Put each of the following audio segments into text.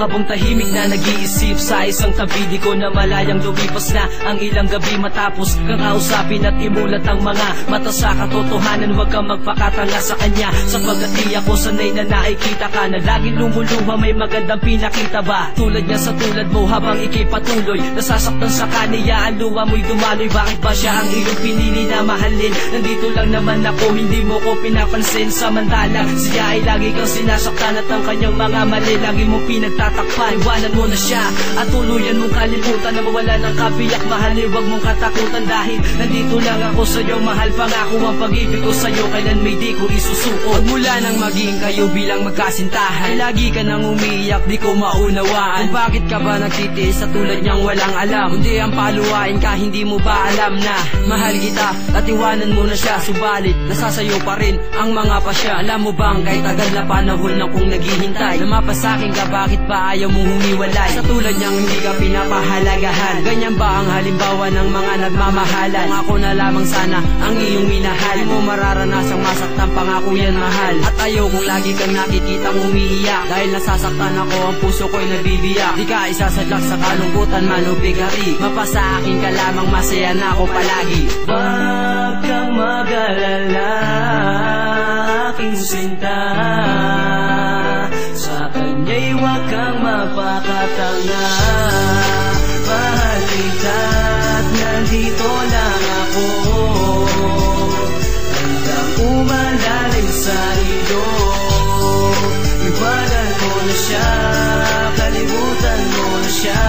Habang tahimik na nag-iisip sa isang tabi Di ko na malayang lumipas na ang ilang gabi Matapos kang kausapin at imulat ang mga mata sa katotohanan. Huwag kang magpakatanga sa kanya. Sapagkat di ako sanay na nakikita ka Na laging lumuluha may magandang pinakita ba? Tulad niya sa tulad mo habang ikay patuloy Nasasaktan sa kaniya. Ang luha mo'y dumaloy Bakit ba siya ang iyong pinili na mahalin? Nandito lang naman ako hindi mo ko pinapansin. Samantala siya ay lagi kang sinasaktan At ang kanyang mga mali lagi mo pinagtatakpan Iwanan mo na siya. At tuluyan mong kalimutan Na mawala ng kabiyak mahali. Huwag mong katakutan dahil nandito lang ako sa'yo. Mahal pangako ang pag-ibig ko sa'yo. Kailan may di ko isusuko? Mula nang maging kayo bilang magkasintahan. Ay lagi ka nang umiiyak, di ko maunawaan. Kung bakit ka ba nagtitiis sa tulad niyang walang alam? Hindi ang paluwain ka, hindi mo ba alam na Mahal kita, at iwanan mo na siya? Subalit, nasasayo pa rin ang mga pasya. Alam mo bang kahit tagal na panahon na kong naghihintay Namapasakin ka, bakit ba ayaw mong humiwalay. Sa tulad niyang hindi ka pinapahalagahan. Ganyan ba ang halimbawa ng mga nagmamahalan? Kung ako na lamang sana ang iyong minahal. Di mo mararanasang masaktan pangako yan mahal. At ayaw kung lagi kang nakikitang umiiyak. Dahil nasasaktan ako ang puso ko'y nabibiyak Di ka isasadlak sa kalungkutan man o bigari Mapasa akin ka lamang masaya na ako palagi. Huwag kang mag-alala aking sinta Sa kanya'y huwag kang mapakatanga Mahal kita at nandito lang ako. Handang umalalim sa iyo. Iwanan mo na siya, kalimutan mo na siya.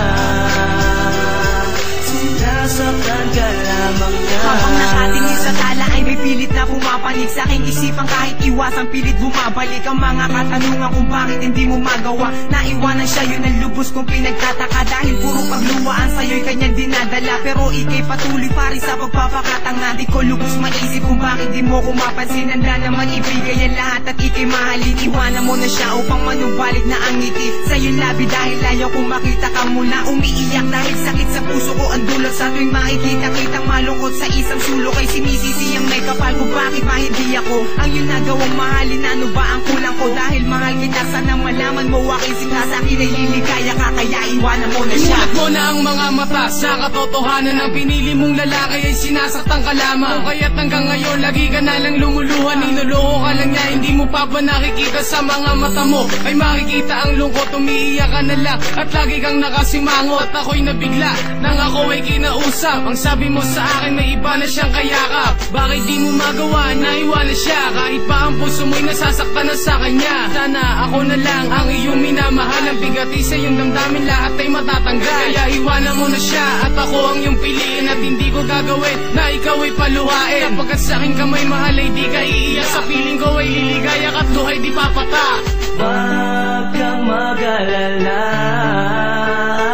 Sinasaktan ka lamang niya Habang nakatingin sa tala ay may pilit na pumapanig sa aking isipan kahit iwasang pilit bumabalik ang mga katanungan kung bakit hindi mo magawa. Naiwanan siya yun ang lubos kong pinagtataka. Dahil puro pagluwaan sa'yo'y kanyang dinadala. Pero ikay patuloy pa rin sa pagpapakatanga. Di ko lubos maisip kung bakit di mo ko mapansin. Handa naman ibigay ang lahat at ikay mahalin. Iwanan mo na siya upang manumbalik na ang ngiti. Sa iyong labi dahil ayaw kong makita ka muna umiiyak dahil sakit sa puso ko ang dulot. Sa tuwing makikita kitang malungkot sa isang sulok ay sinisisi ang may kapal ko bakit ba hindi ako ang iyong nagawang mahalin ano ba ang kulang ko? Dahil mahal kita sana malaman mo aking sinta sa akin ay liligaya ka kaya iwanan mo na siya. Imulat mo na ang mga mata sa katotohanan Ang pinili mong lalaki ay sinasaktan ka lamang. Kung kaya't hanggang ngayon lagi ka na lang lumuluhan Ninuloko ka lang niya hindi mo pa ba nakikita sa mga mata mo? Ay makikita ang lungkot umiiyak ka na lang At lagi kang nakasimango at ako'y nabigla Nang ako ay kinausap. Ang sabi mo sa akin may iba na siyang kayakap. Bakit di mo magawa? Na iwanan Kahit pa ang puso mo'y nasasaktan na sa kanya. Sana ako na lang ang iyong minamahal. Ang bigati sa iyong damdamin lahat ay matatanggal. Kaya iwanan mo na siya at ako ang iyong piliin At hindi ko gagawin na ikaw ay paluhain. Kapagkat sa aking kamay mahal ay di ka iiyak. Sa piling ko ay liligaya at luhay di papatak Huwag kang mag-alala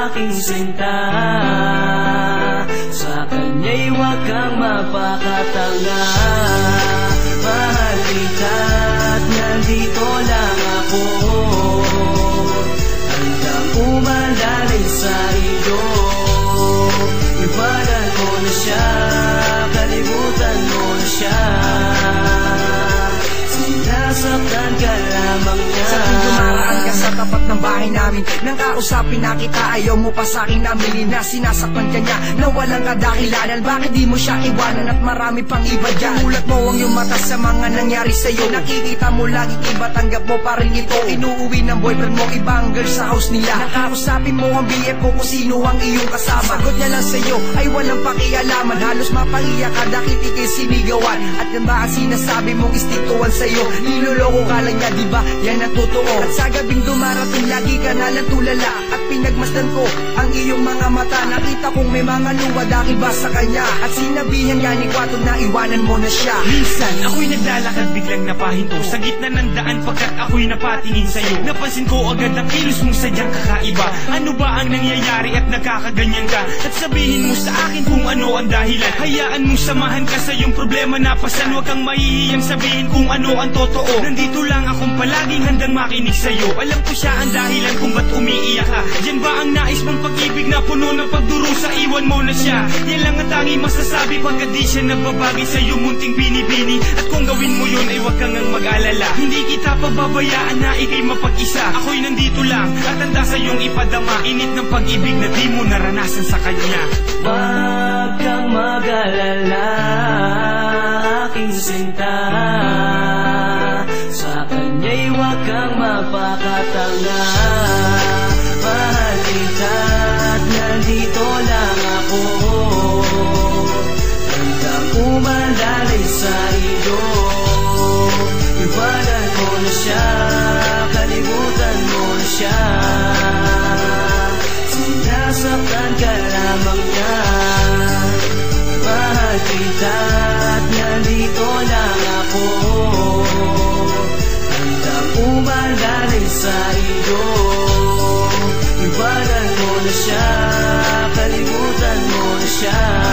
aking sinta. Sa kanya'y huwag kang mapakatanga Iwanan mo na siya, kalimutan mo na siya. Sinasaktan ka lamang niya. Sa dumaraan ka sa tapat ng bahay namin. Nang kausapin na kita ayaw mo pa sa akin namili na Sinasaktan ka niya. Na walang kadahilanan Bakit di mo siya iwanan at marami pang iba dyan? Mulat mo ang iyong mata sa mga nangyari sa'yo. Nakikita mo lagi iba tanggap mo pa rin ito. Inuuwi ng boyfriend mo ibang girl sa house nila. Nakausapin mo ang BF mo kung sino ang iyong kasama. Sagot niya lang sa'yo ay walang pakialaman. Halos mapangiyak ka dahil ikay sinigawan. At yan ba ang sinasabi mong istikuan sa'yo? Niloloko ka lang niya diba yan ang totoo. At sa gabing dumarating lagi ka na lang tulala. At pinagmasdan ko ang iyong mga mata. Nakita kong may mga luwa dahil ba sa kanya. At sinabihan nga ni Kwato na iwanan mo na siya. Minsan, ako'y naglalakad biglang napahinto Sa gitna ng daan pagkat ako'y napatingin sa'yo. Napansin ko agad ang kilos mong sadyang kakaiba. Ano ba ang nangyayari at nakakaganyan ka? At sabihin mo sa akin kung ano ang dahilan Hayaan mong samahan ka sa iyong problema na pasan Huwag kang mahihiyang sabihin kung ano ang totoo. Nandito lang akong palaging handang makinig sa'yo. Alam ko siya ang dahilan kung ba't umiiyak ka. Yan ba ang nais mong pag-ibig na puno ng pagdurusa Iwan mo na siya? Yan lang ang tangi masasabi pagka di siya nagbabagi sa'yo Munting binibini. At kung gawin mo yun ay huwag kang ang mag-alala. Hindi kita pababayaan na ikay mapag-isa. Ako'y nandito lang at handa sa'yong ipadama. Init ng pag-ibig na di mo naranasan sa kanya. Wag kang mag-alala. Aking sinta Sa kanya'y huwag kang mapakatanga. shine.